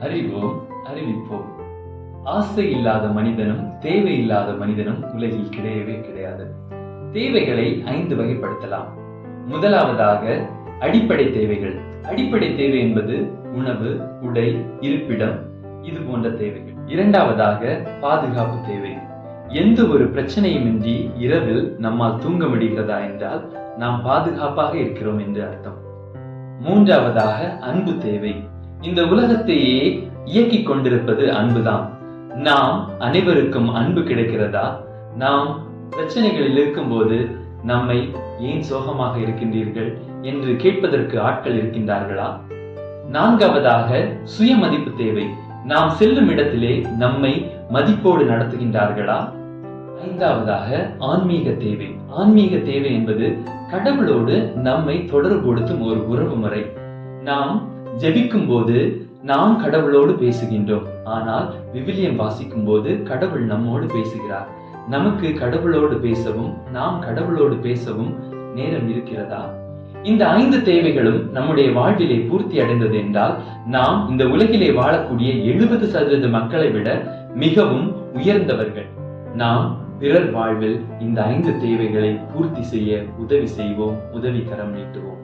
அறிவோம் அறிவிப்போம். ஆசை இல்லாத மனிதனும் தேவை இல்லாத மனிதனும் உலகில் கிடையவே கிடையாது. தேவைகளை ஐந்து வகைப்படுத்தலாம். முதலாவதாக அடிப்படை தேவைகள். அடிப்படை தேவை என்பது உணவு உடை இருப்பிடம் இது போன்ற தேவைகள். இரண்டாவதாக பாதுகாப்பு தேவை. எந்த ஒரு பிரச்சனையுமின்றி இரவில் நம்மால் தூங்க முடிகிறதா என்றால் நாம் பாதுகாப்பாக இருக்கிறோம் என்று அர்த்தம். மூன்றாவதாக அன்பு தேவை. இந்த உலகத்தையே இயக்கிக் கொண்டிருப்பது அன்புதான். நாம் அனைவருக்கும் அன்பு கிடைக்கிறதா? நாம் பிரச்சனைகளில் இருக்கும்போது நம்மை ஏன் சோகமாக இருக்கின்றீர்கள் என்று கேட்பதற்கு ஆட்கள் இருக்கின்றார்களா? நான்காவதாக சுய மதிப்பு தேவை. நாம் செல்லும் இடத்திலே நம்மை மதிப்போடு நடத்துகின்றார்களா? ஐந்தாவதாக ஆன்மீக தேவை. ஆன்மீக தேவை என்பது கடவுளோடு நம்மை தொடர்புபடுத்தும் ஒரு உறவு முறை நாம் ஜெபிக்கும் போது நாம் கடவுளோடு பேசுகின்றோம். ஆனால் விவிலியம் வாசிக்கும் போது கடவுள் நம்மோடு பேசுகிறார். நமக்கு கடவுளோடு பேசவும் நாம் கடவுளோடு பேசவும் நேரம் இருக்கிறதா? இந்த ஐந்து தேவைகளும் நம்முடைய வாழ்விலே பூர்த்தி அடைந்தது என்றால் நாம் இந்த உலகிலே வாழக்கூடிய எழுபது சதவீத மக்களை விட மிகவும் உயர்ந்தவர்கள். நாம் பிறர் வாழ்வில் இந்த ஐந்து தேவைகளை பூர்த்தி செய்ய உதவி செய்வோம் உதவி கரம் நீட்டுவோம்.